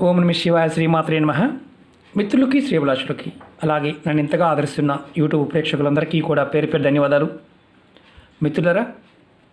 ఓం నమ శివాయ శ్రీమాత్రే నమ. మిత్రులకి శ్రీభిలాషులకి అలాగే నన్ను ఇంతగా ఆదరిస్తున్న యూట్యూబ్ ప్రేక్షకులందరికీ కూడా పేరు పేరు ధన్యవాదాలు. మిత్రులరా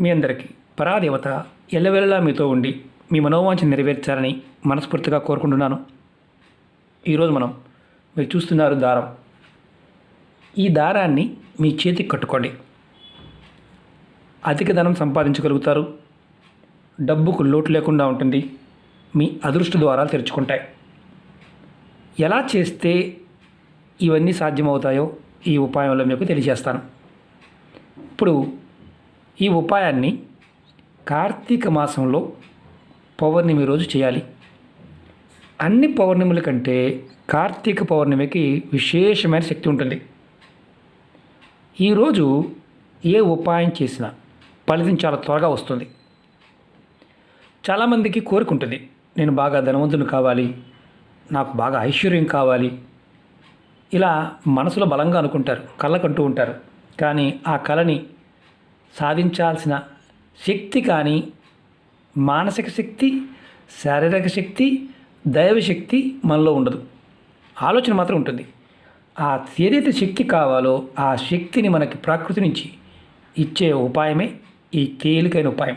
మీ అందరికీ పరాదేవత ఎల్లవెల్లలా మీతో ఉండి మీ మనోవాంఛ నెరవేర్చాలని మనస్ఫూర్తిగా కోరుకుంటున్నాను. ఈరోజు మనం మీరు చూస్తున్నారు దారం. ఈ దారాన్ని మీ చేతికి కట్టుకోండి. అధిక ధనం సంపాదించగలుగుతారు. డబ్బుకు లోటు లేకుండా ఉంటుంది. మీ అదృష్ట ద్వారాలు తెరుచుకుంటాయి. ఎలా చేస్తే ఇవన్నీ సాధ్యమవుతాయో ఈ ఉపాయంలో మీకు తెలియజేస్తాను. ఇప్పుడు ఈ ఉపాయాన్ని కార్తీక మాసంలో పౌర్ణమి రోజు చేయాలి. అన్ని పౌర్ణముల కంటే కార్తీక పౌర్ణమికి విశేషమైన శక్తి ఉంటుంది. ఈరోజు ఏ ఉపాయం చేసినా ఫలితం చాలా త్వరగా వస్తుంది. చాలామందికి కోరిక ఉంటుంది. నేను బాగా ధనవంతుని కావాలి. నాకు బాగా ఐశ్వర్యం కావాలి. ఇలా మనసులో బలంగా అనుకుంటారు కళ్ళకంటూ ఉంటారు. కానీ ఆ కళని సాధించాల్సిన శక్తి కానీ మానసిక శక్తి శారీరక శక్తి దైవశక్తి మనలో ఉండదు. ఆలోచన మాత్రం ఉంటుంది. ఆ ఏదైతే శక్తి కావాలో ఆ శక్తిని మనకి ప్రకృతి నుంచి ఇచ్చే ఉపాయమే ఈ తేలికైన ఉపాయం.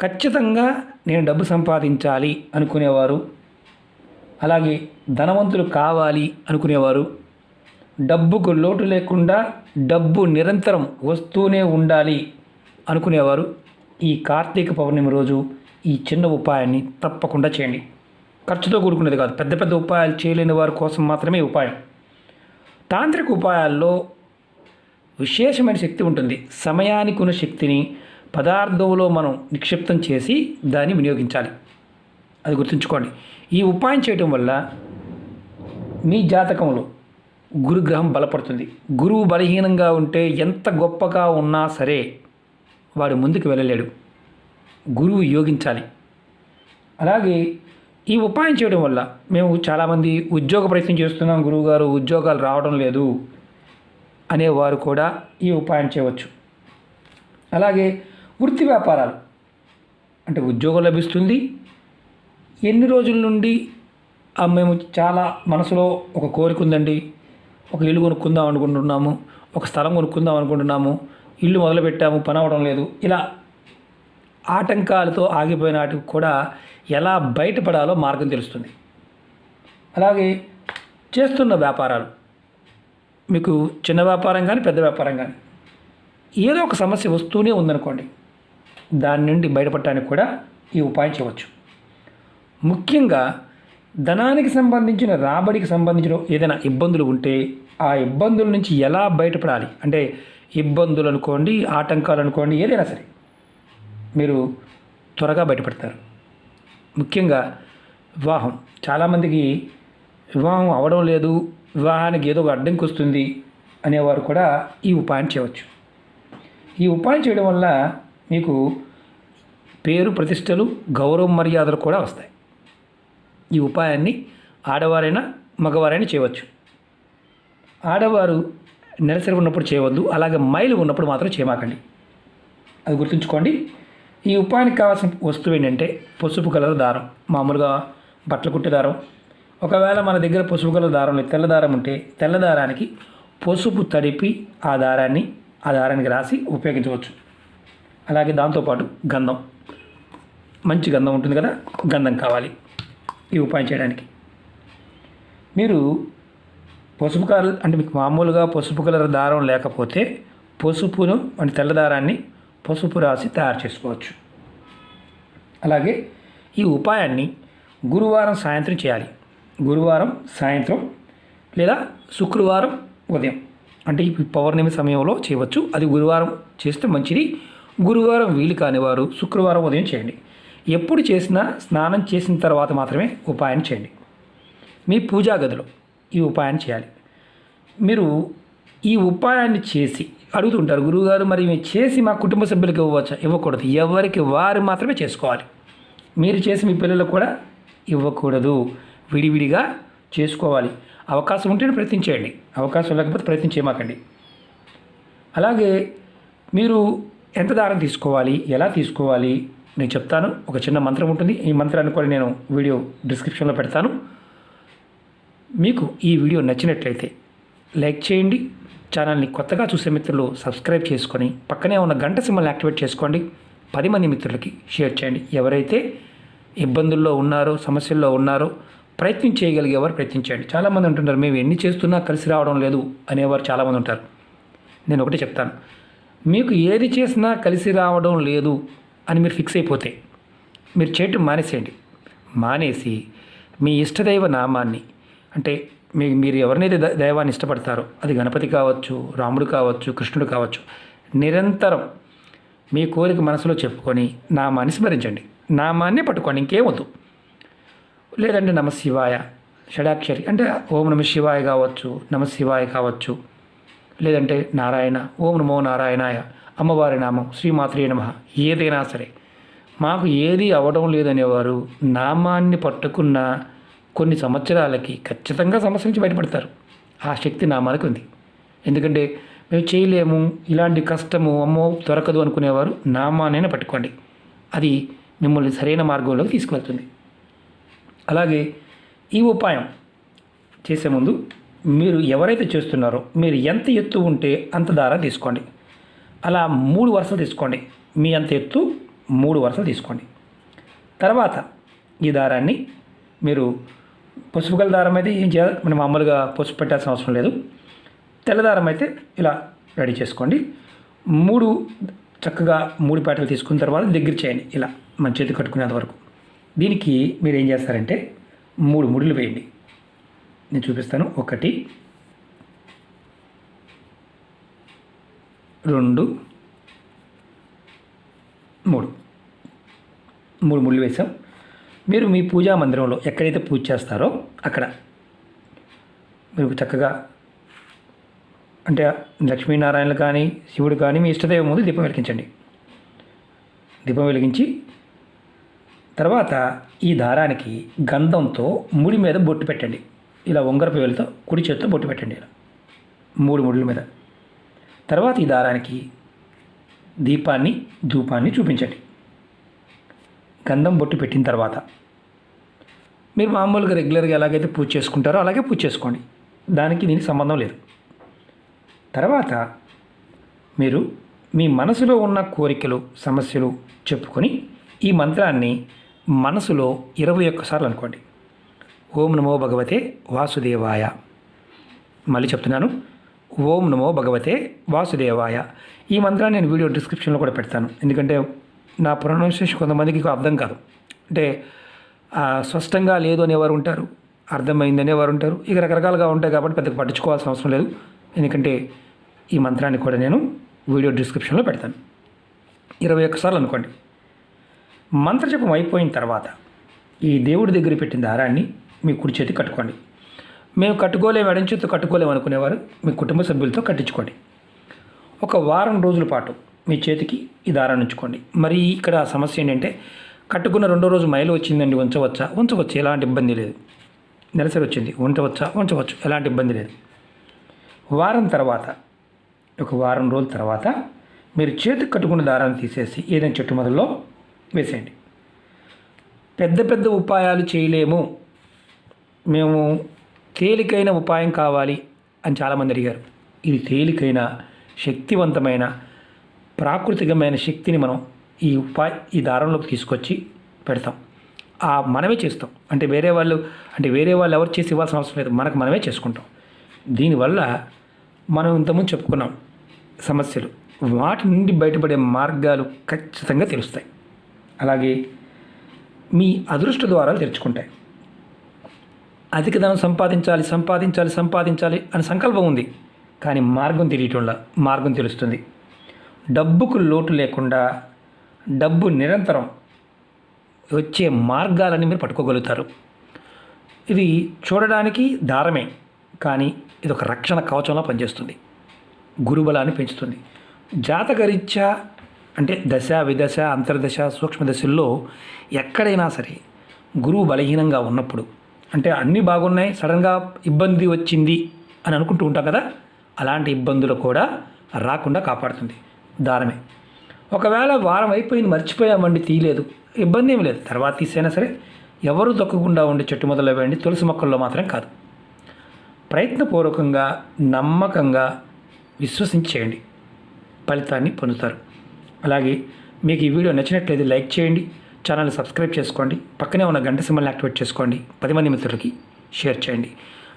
ఖచ్చితంగా నేను డబ్బు సంపాదించాలి అనుకునేవారు. అలాగే ధనవంతులు కావాలి అనుకునేవారు. డబ్బుకు లోటు లేకుండా డబ్బు నిరంతరం వస్తూనే ఉండాలి అనుకునేవారు. ఈ కార్తీక పౌర్ణమి రోజు ఈ చిన్న ఉపాయాన్ని తప్పకుండా చేయండి. ఖర్చుతో కూడుకునేది కాదు పెద్ద పెద్ద ఉపాయాలు చేయలేని వారి కోసం మాత్రమే ఉపాయం. తాంత్రిక ఉపాయాల్లో విశేషమైన శక్తి ఉంటుంది. సమయానికి ఉన్న శక్తిని పదార్థంలో మనం నిక్షిప్తం చేసి దాన్ని వినియోగించాలి. అది గుర్తుంచుకోండి. ఈ ఉపాయం చేయటం వల్ల మీ జాతకంలో గురుగ్రహం బలపడుతుంది. గురువు బలహీనంగా ఉంటే ఎంత గొప్పగా ఉన్నా సరే వాడు ముందుకు వెళ్ళలేడు. గురువు యోగించాలి. అలాగే ఈ ఉపాయం చేయడం వల్ల మేము చాలామంది ఉద్యోగ ప్రయత్నం చేస్తున్నాం గురువుగారు ఉద్యోగాలు రావడం లేదు అనేవారు కూడా ఈ ఉపాయం చేయవచ్చు. అలాగే వృత్తి వ్యాపారాలు. అంటే ఉద్యోగం లభిస్తుంది. ఎన్ని రోజుల నుండి మేము చాలా మనసులో ఒక కోరిక ఉందండి. ఒక ఇల్లు కొనుక్కుందాం అనుకుంటున్నాము. ఒక స్థలం కొనుక్కుందాం అనుకుంటున్నాము. ఇల్లు మొదలుపెట్టాము. పని అవ్వడం లేదు. ఇలా ఆటంకాలతో ఆగిపోయిన వాటికి కూడా ఎలా బయటపడాలో మార్గం తెలుస్తుంది. అలాగే చేస్తున్న వ్యాపారాలు. మీకు చిన్న వ్యాపారం కానీ పెద్ద వ్యాపారం కానీ ఏదో ఒక సమస్య వస్తూనే ఉందనుకోండి. దాని నుండి బయటపడటానికి కూడా ఈ ఉపాయం చేయవచ్చు. ముఖ్యంగా ధనానికి సంబంధించిన రాబడికి సంబంధించిన ఏదైనా ఇబ్బందులు ఉంటే ఆ ఇబ్బందుల నుంచి ఎలా బయటపడాలి? అంటే ఇబ్బందులు అనుకోండి ఆటంకాలు అనుకోండి ఏదైనా సరే మీరు త్వరగా బయటపడతారు. ముఖ్యంగా వివాహం. చాలామందికి వివాహం అవడం లేదు వివాహానికి ఏదో ఒక అడ్డంకి వస్తుంది అనేవారు కూడా ఈ ఉపాయం చేయవచ్చు. ఈ ఉపాయం చేయడం వల్ల మీకు పేరు ప్రతిష్టలు గౌరవ మర్యాదలు కూడా వస్తాయి. ఈ ఉపాయాన్ని ఆడవారైనా మగవారైనా చేయవచ్చు. ఆడవారు నెలసరి ఉన్నప్పుడు చేయవద్దు అలాగే మైలు ఉన్నప్పుడు మాత్రం చేయమాకండి. అది గుర్తుంచుకోండి. ఈ ఉపాయానికి కావాల్సిన వస్తువు ఏంటంటే పసుపు కలర్ దారం. మామూలుగా బట్టలు కుట్టే దారం. ఒకవేళ మన దగ్గర పసుపు కలర్ దారం తెల్ల దారం ఉంటే తెల్ల దారానికి పసుపు తడిపి ఆ దారాన్ని ఆ దారానికి రాసి ఉపయోగించవచ్చు. అలాగే దాంతోపాటు గంధం. మంచి గంధం ఉంటుంది కదా? గంధం కావాలి ఈ ఉపాయం చేయడానికి. మీరు పసుపు కలర్ అంటే మీకు మామూలుగా పసుపు కలర్ దారం లేకపోతే పసుపును అంటే తెల్ల దారాన్ని పసుపు రాసి తయారు చేసుకోవచ్చు. అలాగే ఈ ఉపాయాన్ని గురువారం సాయంత్రం చేయాలి. గురువారం సాయంత్రం లేదా శుక్రవారం ఉదయం. అంటే ఈ పౌర్ణమి సమయంలో చేయవచ్చు. అది గురువారం చేస్తే మంచిది. గురువారం వీలు కానివారు శుక్రవారం ఉదయం చేయండి. ఎప్పుడు చేసినా స్నానం చేసిన తర్వాత మాత్రమే ఉపాయం చేయండి. మీ పూజా గదిలో ఈ ఉపాయాన్ని చేయాలి. మీరు ఈ ఉపాయాన్ని చేసి అడుగుతుంటారు గురువుగారు మరి మేము చేసి మా కుటుంబ సభ్యులకు ఇవ్వచ్చా ఇవ్వకూడదు. ఎవరికి వారు మాత్రమే చేసుకోవాలి. మీరు చేసి మీ పిల్లలకు కూడా ఇవ్వకూడదు. విడివిడిగా చేసుకోవాలి. అవకాశం ఉంటేనే ప్రయత్నం చేయండి అవకాశం లేకపోతే ప్రయత్నం చేయమాకండి అలాగే మీరు ఎంత దారం తీసుకోవాలి? ఎలా తీసుకోవాలి? నేను చెప్తాను. ఒక చిన్న మంత్రం ఉంటుంది. ఈ మంత్రాన్ని కూడా నేను వీడియో డిస్క్రిప్షన్లో పెడతాను. మీకు ఈ వీడియో నచ్చినట్లయితే లైక్ చేయండి. ఛానల్ని కొత్తగా చూసే మిత్రులు సబ్స్క్రైబ్ చేసుకొని పక్కనే ఉన్న గంట సింబల్ని యాక్టివేట్ చేసుకోండి. పది మంది మిత్రులకి షేర్ చేయండి. ఎవరైతే ఇబ్బందుల్లో ఉన్నారో సమస్యల్లో ఉన్నారో ప్రయత్నం చేయగలిగేవారు ప్రయత్నించండి. చాలామంది ఉంటుంటారు మేము ఎన్ని చేస్తున్నా కలిసి రావడం లేదు అనేవారు చాలామంది ఉంటారు. నేను ఒకటే చెప్తాను. మీకు ఏది చేసినా కలిసి రావడం లేదు అని మీరు ఫిక్స్ అయిపోతే మీరు చేయటం మానేసేయండి. మానేసి మీ ఇష్టదైవ నామాన్ని అంటే మీ మీరు ఎవరినైతే దైవాన్ని ఇష్టపడతారో అది గణపతి కావచ్చు రాముడు కావచ్చు కృష్ణుడు కావచ్చు నిరంతరం మీ కోరిక మనసులో చెప్పుకొని నామాన్ని స్మరించండి. నామాన్ని పట్టుకోండి ఇంకేమొద్దు లేదంటే నమ శివాయ షడాక్షరి అంటే ఓం నమ శివాయ కావచ్చు నమ శివాయ కావచ్చు లేదంటే నారాయణ ఓం నమో నారాయణాయ అమ్మవారి నామం శ్రీమాత్రే నమ ఏదైనా సరే. మాకు ఏది అవడం లేదనేవారు నామాన్ని పట్టుకున్న కొన్ని సంవత్సరాలకి ఖచ్చితంగా సమస్య నుంచి బయటపడతారు. ఆ శక్తి నామానికి ఉంది. ఎందుకంటే మేము చేయలేము ఇలాంటి కష్టము అమ్మో దొరకదు అనుకునేవారు నామానైనా పట్టుకోండి. అది మిమ్మల్ని సరైన మార్గంలోకి తీసుకువెళ్తుంది. అలాగే ఈ ఉపాయం చేసే ముందు మీరు ఎవరైతే చేస్తున్నారో మీరు ఎంత ఎత్తు ఉంటే అంత దారం తీసుకోండి. అలా మూడు వరుసలు తీసుకోండి. మీ అంత ఎత్తు మూడు వరుసలు తీసుకోండి. తర్వాత ఈ దారాన్ని మీరు పసుపు గల దారం అయితే ఏం చేయాలి? మనం మామూలుగా పసుపు పెట్టాల్సిన అవసరం లేదు. తెల్ల దారం అయితే ఇలా రెడీ చేసుకోండి. మూడు చక్కగా మూడు పేటలు తీసుకున్న తర్వాత దగ్గర చేయండి. ఇలా మన చేతి కట్టుకునేంత వరకు. దీనికి మీరు ఏం చేస్తారంటే మూడు ముడులు వేయండి. నేను చూపిస్తాను. ఒకటి రెండు మూడు. మూడు ముళ్ళు వేసాం మీరు మీ పూజా మందిరంలో ఎక్కడైతే పూజ చేస్తారో అక్కడ మీరు చక్కగా అంటే లక్ష్మీనారాయణలు కానీ శివుడు కానీ మీ ఇష్టదైవం ముందు దీపం వెలిగించండి. దీపం వెలిగించి తర్వాత ఈ దారానికి గంధంతో ముడి మీద బొట్టు పెట్టండి. ఇలా ఉంగరపు వేలుతో కుడి చేతితో బొట్టు పెట్టండి ఇలా. మూడు ముడుల మీద. తర్వాత ఈ దారానికి దీపాన్ని ధూపాన్ని చూపించండి. గంధం బొట్టు పెట్టిన తర్వాత. మీరు మామూలుగా రెగ్యులర్గా ఎలాగైతే పూజ చేసుకుంటారో అలాగే పూజ చేసుకోండి. దానికి దీనికి సంబంధం లేదు. తర్వాత మీరు మీ మనసులో ఉన్న కోరికలు సమస్యలు చెప్పుకొని ఈ మంత్రాన్ని మనసులో ఇరవై ఒక్కసార్లు అనుకోండి. ఓం నమో భగవతే వాసుదేవాయ. మళ్ళీ చెప్తున్నాను. ఓం నమో భగవతే వాసుదేవాయ. ఈ మంత్రాన్ని నేను వీడియో డిస్క్రిప్షన్లో కూడా పెడతాను. ఎందుకంటే నా ప్రొనౌన్సియేషన్ కొంతమందికి అర్థం కాదు. అంటే స్పష్టంగా లేదు అనేవారు ఉంటారు అర్థమైంది అనేవారు ఉంటారు. ఇక రకరకాలుగా ఉంటాయి కాబట్టి పెద్దగా పట్టించుకోవాల్సిన అవసరం లేదు. ఎందుకంటే ఈ మంత్రాన్ని కూడా నేను వీడియో డిస్క్రిప్షన్లో పెడతాను. ఇరవై ఒక్కసార్లు అనుకోండి. మంత్రజపం అయిపోయిన తర్వాత ఈ దేవుడి దగ్గర పెట్టిన దారాన్ని మీ కుడి చేతి కట్టుకోండి. మేము కట్టుకోలేము ఎడం చేతితో కట్టుకోలేము అనుకునేవారు మీ కుటుంబ సభ్యులతో కట్టించుకోండి. ఒక వారం రోజుల పాటు మీ చేతికి ఈ దారాన్ని ఉంచుకోండి. మరి ఇక్కడ సమస్య ఏంటంటే కట్టుకున్న రెండో రోజు మైలు వచ్చిందండి ఉంచవచ్చా? ఉంచవచ్చు ఎలాంటి ఇబ్బంది లేదు. నెలసరి వచ్చింది ఉంచవచ్చా? ఉంచవచ్చు ఎలాంటి ఇబ్బంది లేదు. వారం తర్వాత ఒక వారం రోజుల తర్వాత మీరు చేతికి కట్టుకున్న దారాన్ని తీసేసి ఏదైనా చెట్టు మొదల్లో వేసేయండి. పెద్ద పెద్ద ఉపాయాలు చేయలేము. మేము తేలికైన ఉపాయం కావాలి అని చాలామంది అడిగారు. ఇది తేలికైన శక్తివంతమైన ప్రాకృతికమైన శక్తిని మనం ఈ ఉపాయ ఈ దారంలోకి తీసుకొచ్చి పెడతాం. ఆ మనమే చేస్తాం. అంటే వేరే వాళ్ళు అంటే వేరే వాళ్ళు ఎవరు చేసి ఇవ్వాల్సిన అవసరం లేదు. మనకు మనమే చేసుకుంటాం. దీనివల్ల మనం ఇంతకుముందు చెప్పుకున్నాం సమస్యలు. వాటి నుండి బయటపడే మార్గాలు ఖచ్చితంగా తెలుస్తాయి. అలాగే మీ అదృష్ట ద్వారాలు తెరుచుకుంటాయి. అధిక ధనం సంపాదించాలి సంపాదించాలి సంపాదించాలి అని సంకల్పం ఉంది. కానీ మార్గం తెలియటంలా మార్గం తెలుస్తుంది. డబ్బుకు లోటు లేకుండా డబ్బు నిరంతరం వచ్చే మార్గాలని మీరు పట్టుకోగలుగుతారు. ఇది చూడడానికి దారమే కానీ ఇది ఒక రక్షణ కవచంలో పనిచేస్తుంది. గురుబలాన్ని పెంచుతుంది. జాతకరీత్యా అంటే దశ విదశ అంతర్దశ సూక్ష్మ దశల్లో ఎక్కడైనా సరే గురువు బలహీనంగా ఉన్నప్పుడు అంటే అన్నీ బాగున్నాయి సడన్గా ఇబ్బంది వచ్చింది అని అనుకుంటూ ఉంటాం కదా అలాంటి ఇబ్బందులు కూడా రాకుండా కాపాడుతుంది దారమే ఒకవేళ వారం అయిపోయింది మర్చిపోయామండి తీయలేదు ఇబ్బంది ఏమి లేదు. తర్వాత తీసైనా సరే ఎవరు దొక్కకుండా ఉండే చెట్టు మొదలు వేయండి తులసి మొక్కల్లో మాత్రం కాదు. ప్రయత్నపూర్వకంగా నమ్మకంగా విశ్వసించి చేయండి ఫలితాన్ని పొందుతారు. అలాగే మీకు ఈ వీడియో నచ్చినట్లయితే లైక్ చేయండి ఛానల్ సబ్స్క్రైబ్ చేసుకోండి. పక్కనే ఉన్న గంట సింబల్ని యాక్టివేట్ చేసుకోండి. పది మంది మిత్రులకి షేర్ చేయండి.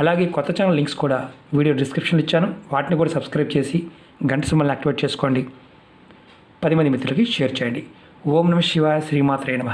అలాగే కొత్త ఛానల్ లింక్స్ కూడా వీడియో డిస్క్రిప్షన్లో ఇచ్చాను. వాటిని కూడా సబ్స్క్రైబ్ చేసి గంట సింబల్ని యాక్టివేట్ చేసుకోండి. పది మంది మిత్రులకి షేర్ చేయండి. ఓం నమ శివాయ శ్రీమాత్రే నమ.